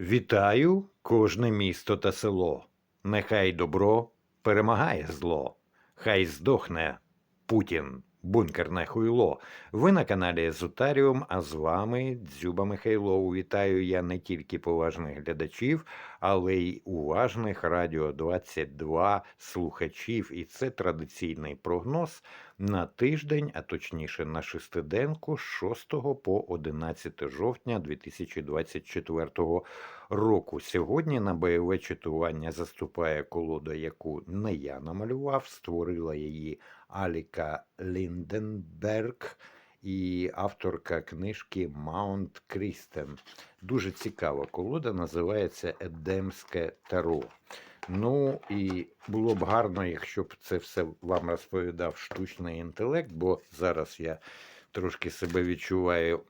Вітаю кожне місто та село. Нехай добро перемагає зло. Хай здохне Путін, бункерне хуйло. Ви на каналі Езотаріум, а з вами Дзюба Михайлов. Вітаю я не тільки поважних глядачів, але й уважних Радіо 22 слухачів. І це традиційний прогноз на тиждень, а точніше на шестиденку з 6 по 11 жовтня 2024 року. Сьогодні на бойове читування заступає колода, яку не я намалював, створила її Аліка Лінденберг і авторка книжки Маунт Крістен. Дуже цікава колода, називається Едемське Таро. Ну і було б гарно, якщо б це все вам розповідав штучний інтелект, бо зараз я трошки себе відчуваю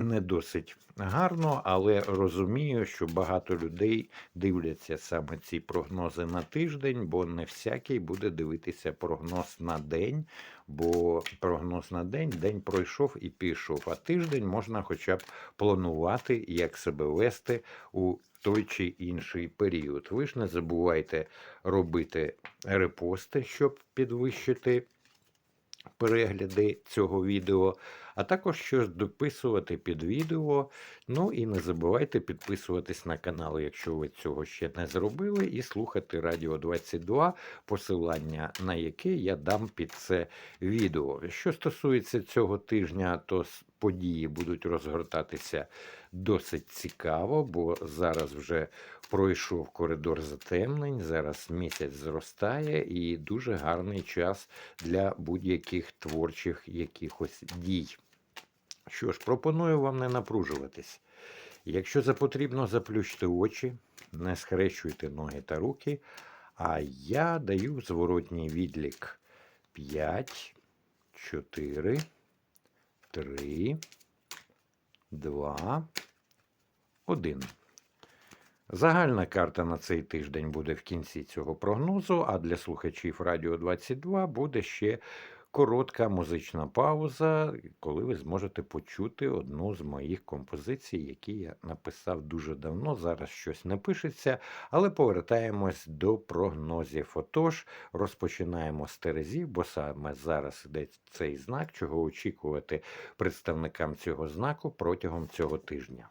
не досить гарно, але розумію, що багато людей дивляться саме ці прогнози на тиждень, бо не всякий буде дивитися прогноз на день, бо прогноз на день день пройшов і пішов. А тиждень можна хоча б планувати, як себе вести у той чи інший період. Ви ж не забувайте робити репости, щоб підвищити перегляди цього відео, а також щось дописувати під відео. Ну і не забувайте підписуватись на канал, якщо ви цього ще не зробили, і слухати Радіо 22, посилання на яке я дам під це відео. Що стосується цього тижня, то події будуть розгортатися досить цікаво, бо зараз вже пройшов коридор затемнень, зараз місяць зростає і дуже гарний час для будь-яких творчих якихось дій. Що ж, пропоную вам не напружуватись. Якщо запотрібно, заплющте очі, не схрещуйте ноги та руки, а я даю зворотній відлік 5, 4, 3, 2, 1. Загальна карта на цей тиждень буде в кінці цього прогнозу, а для слухачів Радіо 22 буде ще коротка музична пауза, коли ви зможете почути одну з моїх композицій, які я написав дуже давно. Зараз щось не пишеться, але повертаємось до прогнозів. Отож, розпочинаємо з Терезів, бо саме зараз іде цей знак, чого очікувати представникам цього знаку протягом цього тижня.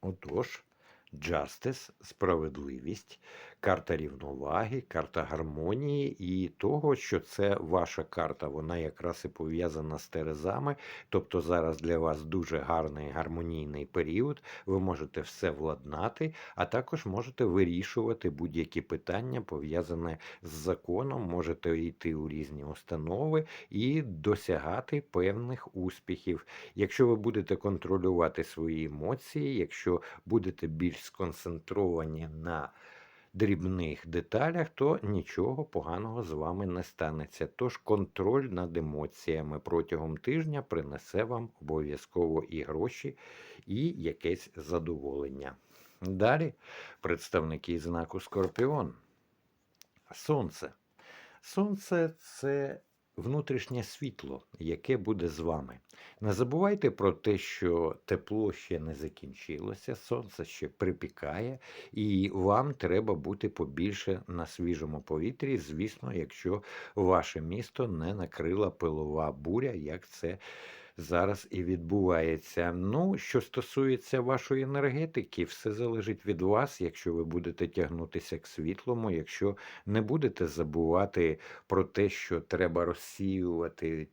Отож. Justice, справедливість, карта рівноваги, карта гармонії і того, що це ваша карта, вона якраз і пов'язана з терезами. Тобто зараз для вас дуже гарний гармонійний період. Ви можете все владнати, а також можете вирішувати будь-які питання, пов'язані з законом, можете йти у різні установи і досягати певних успіхів. Якщо ви будете контролювати свої емоції, якщо будете більш сконцентровані на дрібних деталях, то нічого поганого з вами не станеться. Тож контроль над емоціями протягом тижня принесе вам обов'язково і гроші, і якесь задоволення. Далі представники знаку Скорпіон. Сонце. Сонце це внутрішнє світло, яке буде з вами. Не забувайте про те, що тепло ще не закінчилося, сонце ще припікає, і вам треба бути побільше на свіжому повітрі, звісно, якщо ваше місто не накрила пилова буря, як це зараз і відбувається. Ну, що стосується вашої енергетики, все залежить від вас, якщо ви будете тягнутися к світлому, якщо не будете забувати про те, що треба розсіювати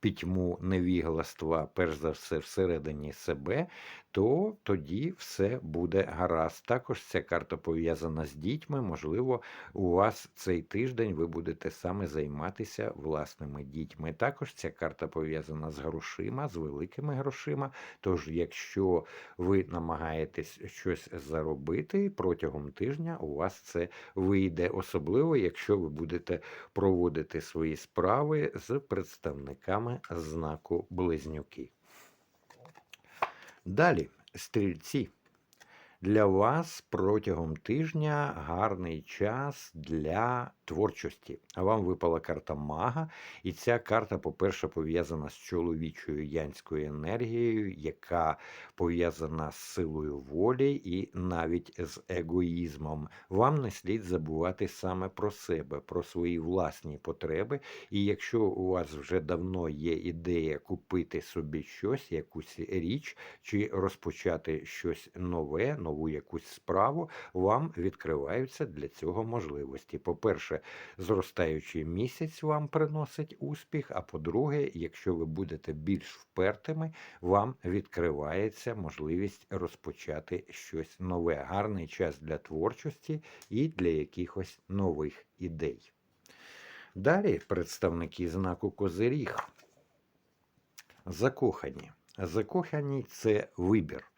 пітьму невігластва, перш за все, всередині себе, то тоді все буде гаразд. Також ця карта пов'язана з дітьми. Можливо, у вас цей тиждень ви будете саме займатися власними дітьми. Також ця карта пов'язана з грошима, з великими грошима. Тож, якщо ви намагаєтесь щось заробити протягом тижня, у вас це вийде, особливо, якщо ви будете проводити свої справи з представниками знаку Близнюки. Далі, стрільці. Для вас протягом тижня гарний час для творчості. А вам випала карта мага, і ця карта, по-перше, пов'язана з чоловічою янською енергією, яка пов'язана з силою волі і навіть з егоїзмом. Вам не слід забувати саме про себе, про свої власні потреби. І якщо у вас вже давно є ідея купити собі щось, якусь річ, чи розпочати щось нове, нову якусь справу, вам відкриваються для цього можливості. По-перше, зростаючий місяць вам приносить успіх. А по-друге, якщо ви будете більш впертими, вам відкривається можливість розпочати щось нове. Гарний час для творчості і для якихось нових ідей. Далі представники знаку Козиріг. Закохані. Закохані це вибір.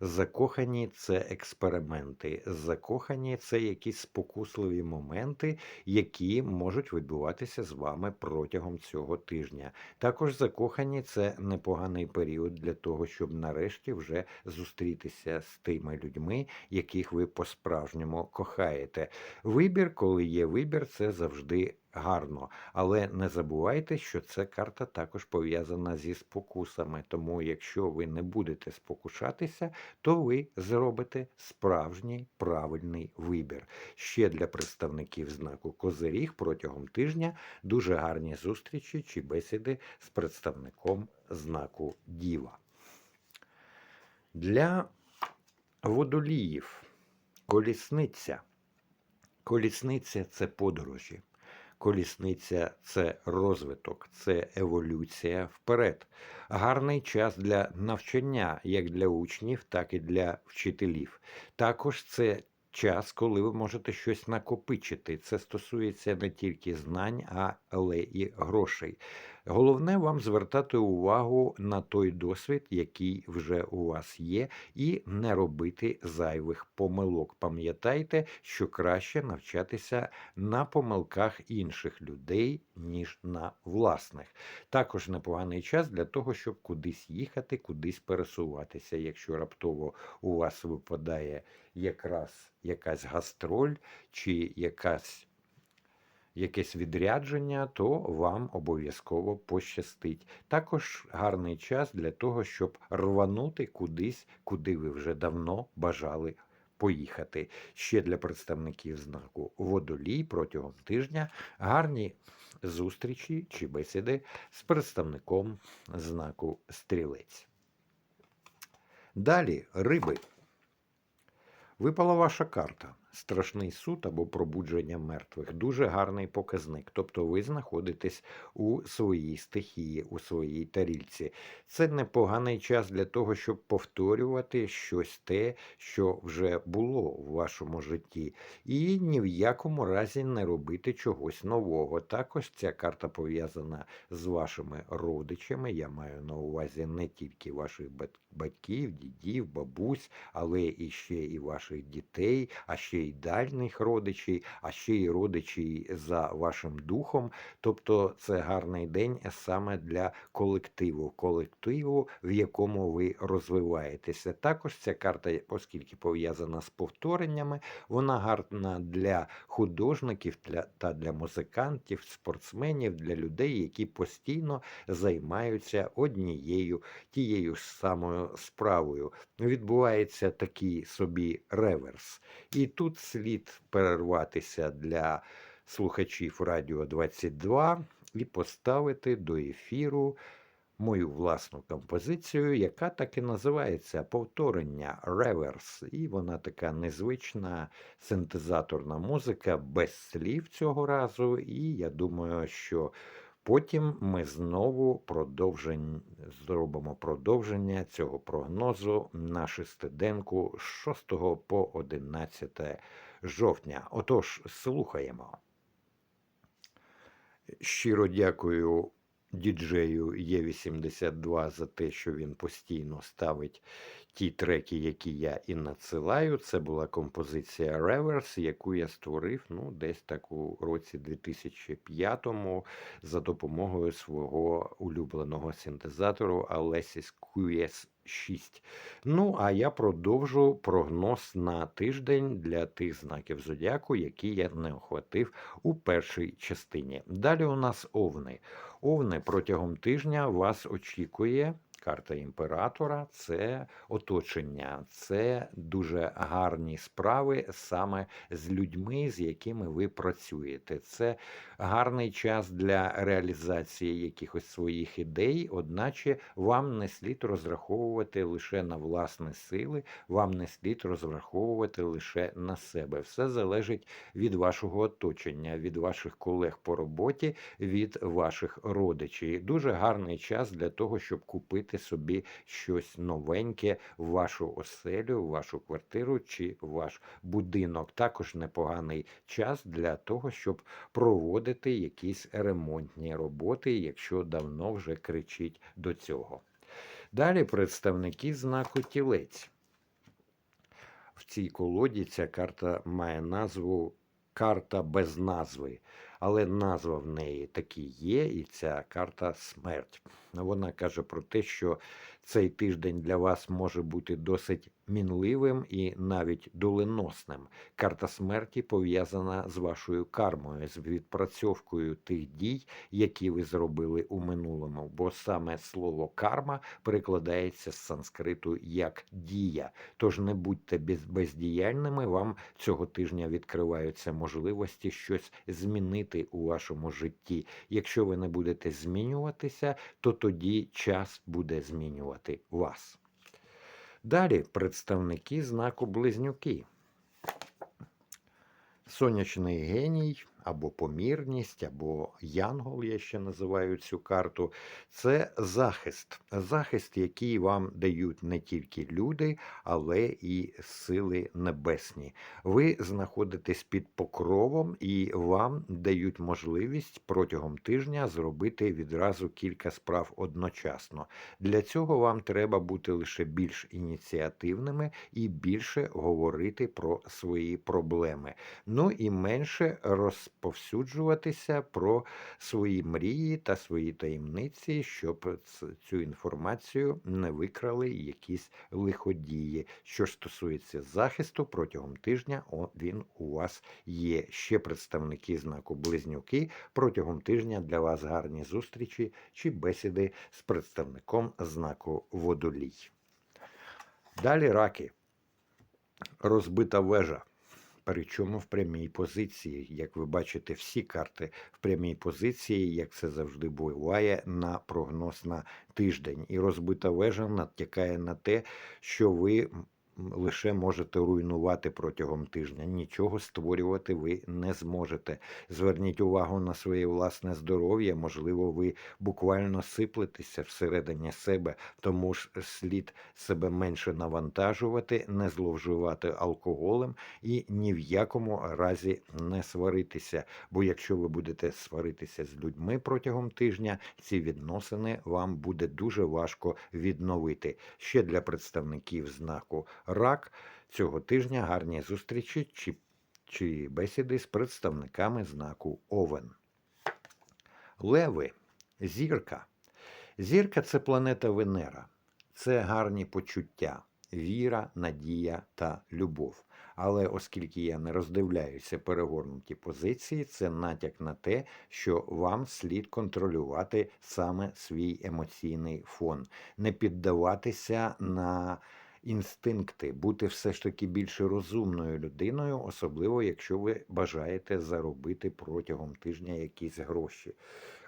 Закохані це експерименти, закохані це якісь спокусливі моменти, які можуть відбуватися з вами протягом цього тижня. Також закохані це непоганий період для того, щоб нарешті вже зустрітися з тими людьми, яких ви по-справжньому кохаєте. Вибір, коли є вибір, це завжди гарно. Але не забувайте, що ця карта також пов'язана зі спокусами. Тому, якщо ви не будете спокушатися, то ви зробите справжній правильний вибір. Ще для представників знаку Козиріг протягом тижня дуже гарні зустрічі чи бесіди з представником знаку Діва. Для водоліїв колісниця. Колісниця це подорожі. Колісниця це розвиток, це еволюція вперед. Гарний час для навчання як для учнів, так і для вчителів. Також це час, коли ви можете щось накопичити. Це стосується не тільки знань, але і грошей. Головне вам звертати увагу на той досвід, який вже у вас є, і не робити зайвих помилок. Пам'ятайте, що краще навчатися на помилках інших людей, ніж на власних. Також непоганий час для того, щоб кудись їхати, кудись пересуватися. Якщо раптово у вас випадає якраз якась гастроль чи якась якесь відрядження, то вам обов'язково пощастить. Також гарний час для того, щоб рванути кудись, куди ви вже давно бажали поїхати. Ще для представників знаку водолій протягом тижня гарні зустрічі чи бесіди з представником знаку стрілець. Далі риби. Випала ваша карта страшний суд або пробудження мертвих. Дуже гарний показник. Тобто ви знаходитесь у своїй стихії, у своїй тарільці. Це непоганий час для того, щоб повторювати щось те, що вже було в вашому житті. І ні в якому разі не робити чогось нового. Також ця карта пов'язана з вашими родичами. Я маю на увазі не тільки ваших батьків, дідів, бабусь, але і ще і ваших дітей, а ще й дальніх родичів, а ще й родичі за вашим духом. Тобто це гарний день саме для колективу, колективу, в якому ви розвиваєтеся. Також ця карта, оскільки пов'язана з повтореннями, вона гарна для художників та для музикантів, спортсменів, для людей, які постійно займаються однією тією ж самою справою. Відбувається такий собі реверс. І тут слід перерватися для слухачів Радіо 22 і поставити до ефіру мою власну композицію, яка так і називається повторення реверс. І вона така незвична синтезаторна музика без слів цього разу. І я думаю, що. Потім ми знову продовжень, зробимо продовження цього прогнозу на шестиденку з 6 по 11 жовтня. Отож, слухаємо. Щиро дякую діджею Є82 за те, що він постійно ставить ті треки, які я і надсилаю. Це була композиція Reverse, яку я створив ну, десь так у році 2005-му за допомогою свого улюбленого синтезатору Alesis QS 6. Ну, а я продовжу прогноз на тиждень для тих знаків зодіаку, які я не охватив у першій частині. Далі у нас овни. Овни протягом тижня вас очікує. Карта імператора це оточення, це дуже гарні справи саме з людьми, з якими ви працюєте. Це гарний час для реалізації якихось своїх ідей, одначе вам не слід розраховувати лише на власні сили, вам не слід розраховувати лише на себе. Все залежить від вашого оточення, від ваших колег по роботі, від ваших родичів. Дуже гарний час для того, щоб купити собі щось новеньке в вашу оселю, в вашу квартиру чи ваш будинок. Також непоганий час для того, щоб проводити якісь ремонтні роботи, якщо давно вже кричить до цього. Далі представники знаку тілець. В цій колоді ця карта має назву карта без назви, але назва в неї таки є, і ця карта смерть. Вона каже про те, що цей тиждень для вас може бути досить мінливим і навіть доленосним. Карта смерті пов'язана з вашою кармою, з відпрацьовкою тих дій, які ви зробили у минулому. Бо саме слово карма перекладається з санскриту як дія. Тож не будьте бездіяльними, вам цього тижня відкриваються можливості щось змінити у вашому житті. Якщо ви не будете змінюватися, то тоді час буде змінювати вас. Далі представники знаку близнюки. Сонячний геній або помірність, або янгол, я ще називаю цю карту. Це захист. Захист, який вам дають не тільки люди, але і сили небесні. Ви знаходитесь під покровом і вам дають можливість протягом тижня зробити відразу кілька справ одночасно. Для цього вам треба бути лише більш ініціативними і більше говорити про свої проблеми. Ну і менше розповсюджуватися про свої мрії та свої таємниці, щоб цю інформацію не викрали якісь лиходії. Що ж стосується захисту, протягом тижня він у вас є. Ще представники знаку близнюки. Протягом тижня для вас гарні зустрічі чи бесіди з представником знаку водолій. Далі раки. Розбита вежа. Причому в прямій позиції. Як ви бачите, всі карти в прямій позиції, як це завжди буває, на прогноз на тиждень. І розбита вежа натякає на те, що ви лише можете руйнувати протягом тижня. Нічого створювати ви не зможете. Зверніть увагу на своє власне здоров'я. Можливо, ви буквально сиплетеся всередині себе, тому ж слід себе менше навантажувати, не зловживати алкоголем і ні в якому разі не сваритися. Бо якщо ви будете сваритися з людьми протягом тижня, ці відносини вам буде дуже важко відновити. Ще для представників знаку рак цього тижня гарні зустрічі чи, чи бесіди з представниками знаку Овен. Леви, зірка. Зірка це планета Венера. Це гарні почуття, віра, надія та любов. Але оскільки я не роздивляюся перегорнуті позиції, це натяк на те, що вам слід контролювати саме свій емоційний фон, не піддаватися на інстинкти, бути все ж таки більш розумною людиною, особливо якщо ви бажаєте заробити протягом тижня якісь гроші.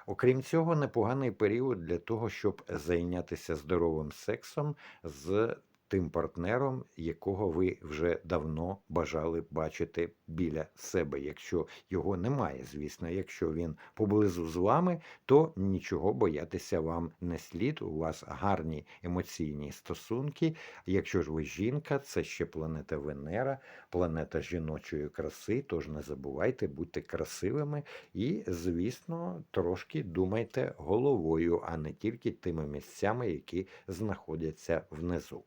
Окрім цього, непоганий період для того, щоб зайнятися здоровим сексом з тим партнером, якого ви вже давно бажали бачити біля себе. Якщо його немає, звісно, якщо він поблизу з вами, то нічого боятися вам не слід. У вас гарні емоційні стосунки. Якщо ж ви жінка, це ще планета Венера, планета жіночої краси. Тож не забувайте, будьте красивими і, звісно, трошки думайте головою, а не тільки тими місцями, які знаходяться внизу.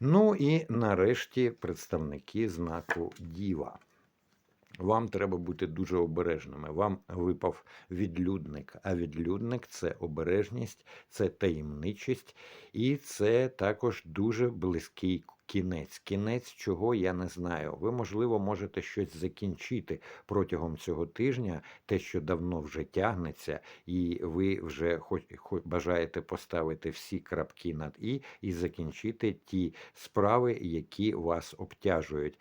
Ну і нарешті представники знаку Діва. Вам треба бути дуже обережними. Вам випав відлюдник, а відлюдник це обережність, це таємничість, і це також дуже близький кінець. Кінець чого я не знаю. Ви, можливо, можете щось закінчити протягом цього тижня, те, що давно вже тягнеться, і ви вже хоч, хоч бажаєте поставити всі крапки над і і закінчити ті справи, які вас обтяжують.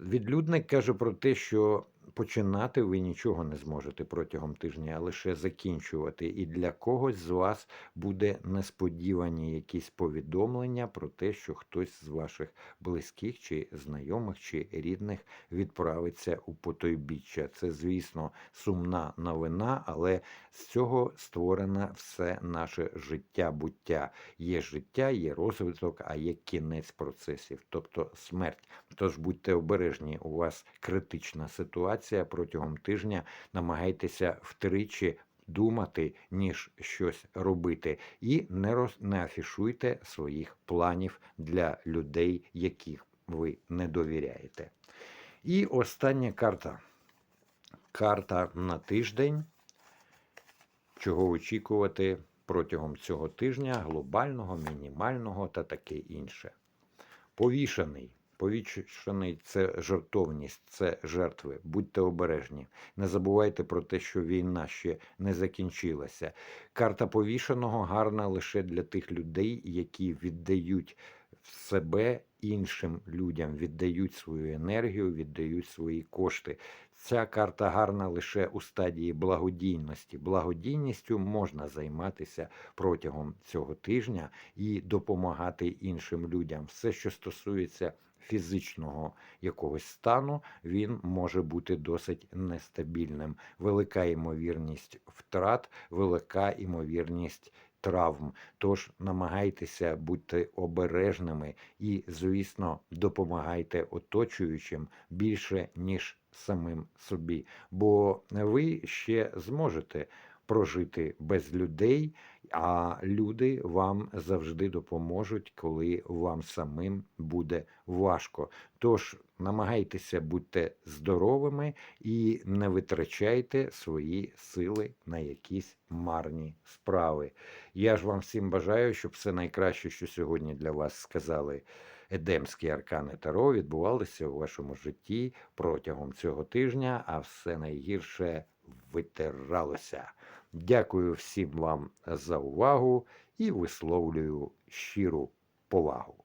Відлюдник каже про те, що починати ви нічого не зможете протягом тижня, а лише закінчувати. І для когось з вас буде несподівані якісь повідомлення про те, що хтось з ваших близьких чи знайомих чи рідних відправиться у потойбіччя. Це, звісно, сумна новина, але з цього створено все наше життя, буття. Є життя, є розвиток, а є кінець процесів, тобто смерть. Тож будьте обережні, у вас критична ситуація протягом тижня. Намагайтеся втричі думати, ніж щось робити, і не роз не афішуйте своїх планів для людей, яких ви не довіряєте. І остання карта. Карта на тиждень. Чого очікувати протягом цього тижня глобального, мінімального та таке інше. Повішений. Повішений це жертовність, це жертви. Будьте обережні. Не забувайте про те, що війна ще не закінчилася. Карта повішеного гарна лише для тих людей, які віддають себе іншим людям, віддають свою енергію, віддають свої кошти. Ця карта гарна лише у стадії благодійності. Благодійністю можна займатися протягом цього тижня і допомагати іншим людям. Все, що стосується фізичного якогось стану, він може бути досить нестабільним. Велика ймовірність втрат, велика ймовірність. Травм, тож намагайтеся бути обережними і, звісно, допомагайте оточуючим більше, ніж самим собі, бо ви ще зможете прожити без людей, а люди вам завжди допоможуть, коли вам самим буде важко. Тож намагайтеся бути здоровими і не витрачайте свої сили на якісь марні справи. Я ж вам всім бажаю, щоб все найкраще, що сьогодні для вас сказали. Едемські аркани Таро відбувалися у вашому житті протягом цього тижня, а все найгірше витиралося. Дякую всім вам за увагу і висловлюю щиру повагу.